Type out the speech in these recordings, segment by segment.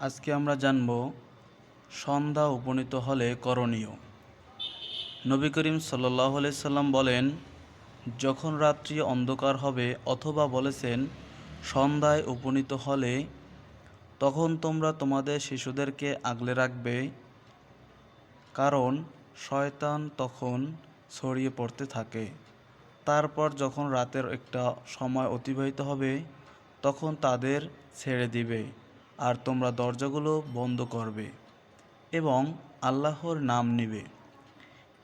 আজকে আমরা জানব সন্ধ্যা উপনীত হলে করণীয়। নবী করিম সাল্লাহ সাল্লাম বলেন, যখন রাত্রি অন্ধকার হবে অথবা বলেছেন, সন্ধ্যায় উপনীত হলে, তখন তোমরা তোমাদের শিশুদেরকে আগলে রাখবে, কারণ শয়তান তখন ছড়িয়ে পড়তে থাকে। তারপর যখন রাতের একটা সময় অতিবাহিত হবে, তখন তাদের ছেড়ে দিবে। আর তোমরা দরজাগুলো বন্ধ করবে এবং আল্লাহর নাম নিবে।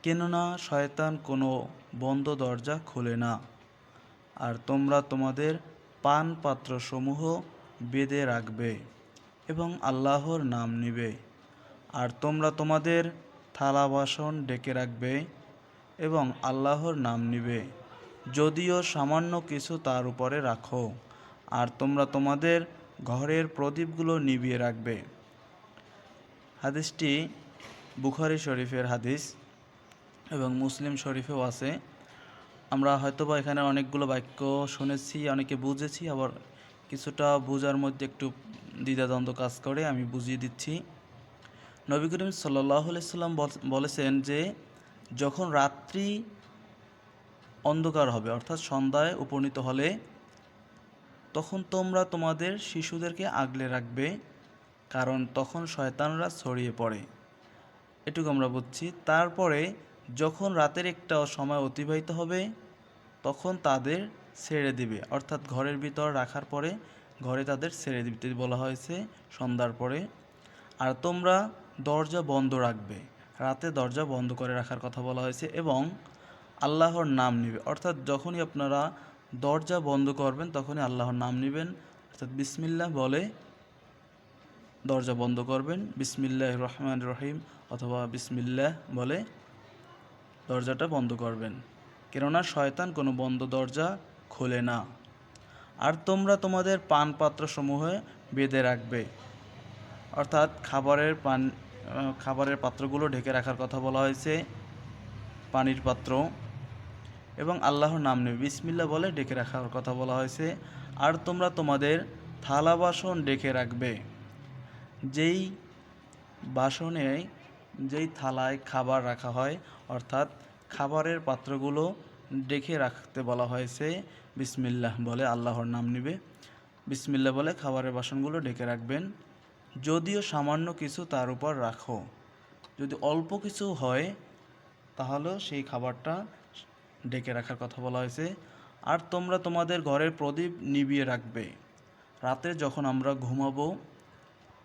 কেননা শয়তান কোনো বন্ধ দরজা খোলে না। আর তোমরা তোমাদের পান পাত্রসমূহ বেঁধে রাখবে এবং আল্লাহর নাম নিবে। আর তোমরা তোমাদের থালা বাসন ডেকে রাখবে এবং আল্লাহর নাম নিবে। যদিও সামান্য কিছু তার উপরে রাখো। আর তোমরা তোমাদের ঘরের প্রদীপগুলো নিভিয়ে রাখবে। হাদিসটি বুখারি শরীফের হাদিস এবং মুসলিম শরীফেও আছে। আমরা হয়তোবা এখানে অনেকগুলো বাক্য শুনেছি, অনেকে বুঝেছি, আবার কিছুটা বোঝার মধ্যে একটু দ্বিধাদ্বন্দ্ব কাজ করে, আমি বুঝিয়ে দিচ্ছি। নবী করিম সাল্লাহ সাল্লাম বলেছেন যে, যখন রাত্রি অন্ধকার হবে, অর্থাৎ সন্ধ্যায় উপনীত হলে তখন তোমরা তোমাদের শিশুদেরকে আগলে রাখবে, কারণ তখন শয়তানরা ছড়িয়ে পড়ে। এটুকু আমরা বুঝছি। তারপরে যখন রাতের একটা সময় অতিবাহিত হবে, তখন তাদের ছেড়ে দিবে। অর্থাৎ ঘরের ভিতর রাখার পরে ঘরে তাদের ছেড়ে দিতে বলা হয়েছে সন্ধ্যার পরে। আর তোমরা দরজা বন্ধ রাখবে। রাতে দরজা বন্ধ করে রাখার কথা বলা হয়েছে এবং আল্লাহর নাম নিবে। অর্থাৎ যখনই আপনারা দরজা বন্ধ করবেন, তখনই আল্লাহর নাম নেবেন। অর্থাৎ বিসমিল্লাহ বলে দরজা বন্ধ করবেন বিসমিল্লাহ রহমান রহিম অথবা বিসমিল্লাহ বলে দরজাটা বন্ধ করবেন। কেননা শয়তান কোনো বন্ধ দরজা খোলে না। আর তোমরা তোমাদের পান পাত্রসমূহে বেঁধে রাখবে। অর্থাৎ খাবারের পান খাবারের পাত্রগুলো ঢেকে রাখার কথা বলা হয়েছে, পানির পাত্র। এবং আল্লাহর নাম নেবে। বিসমিল্লা বলে ডেকে রাখার কথা বলা হয়েছে। আর তোমরা তোমাদের থালা বাসন ডেকে রাখবে। যেই বাসনে, যেই থালায় খাবার রাখা হয়, অর্থাৎ খাবারের পাত্রগুলো ডেকে রাখতে বলা হয়েছে, বিসমিল্লাহ বলে আল্লাহর নাম নিবে। বিসমিল্লা বলে খাবারের বাসনগুলো ডেকে রাখবেন। যদিও সামান্য কিছু তার উপর রাখো। যদি অল্প কিছু হয়, তাহলেও সেই খাবারটা ডেকে রাখার কথা বলা হয়েছে। আর তোমরা তোমাদের ঘরের প্রদীপ নিভিয়ে রাখবে। রাতে যখন আমরা ঘুমাবো,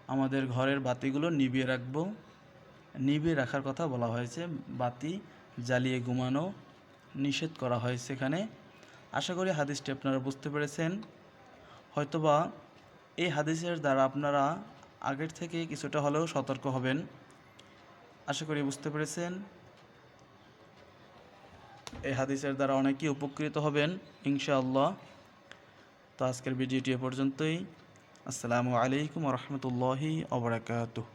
আমাদের ঘরের বাতিগুলো নিভিয়ে রাখব। নিভিয়ে রাখার কথা বলা হয়েছে। বাতি জ্বালিয়ে ঘুমানো নিষেধ করা হয়েছে এখানে আশা করি হাদিসটি আপনারা বুঝতে পেরেছেন। হয়তোবা এই হাদিসের দ্বারা আপনারা আগের থেকে কিছুটা হলেও সতর্ক হবেন। আশা করি বুঝতে পেরেছেন। এই হাদিসের দ্বারা অনেকেই উপকৃত হবেন, ইনশাআল্লাহ। তো আজকের ভিডিওটি এ পর্যন্তই। আসসালামু আলাইকুম রহমতুল্লাহি অবরাকাতুহ